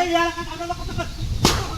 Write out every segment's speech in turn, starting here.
Hey, yeah, I don't know what the fuck.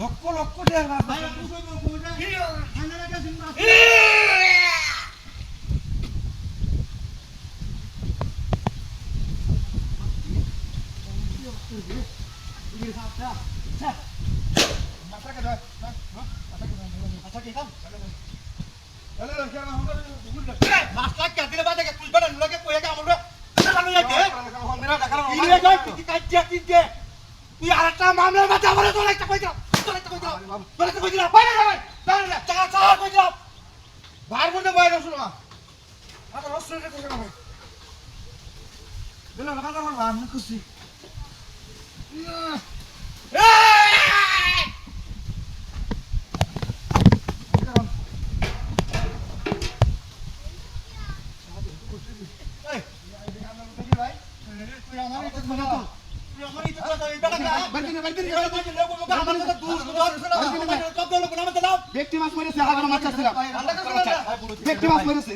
Lakh lakh master কাটিলে বাদে কুলবাটা নুলাকে কয়ে আমলো মেরা দেখালাম কি রে কি কাজ কি দে তুই আর একটা মামলার মাঝে আমার তোর একটা কই দিলাম তোর একটা কই দিলাম তোর একটা কই দিলাম বাইরে যাবেন বাইরে যা চাকা চাকা কই দিলাম বাইরে বলতে বাইরে শুনো না কই লাগা আমি খুশি Hey, I'm not. ব্যক্তি মাছ মেরেছে হাজার মাছ আসছিলাম ব্যক্তি মাছ মেরেছে।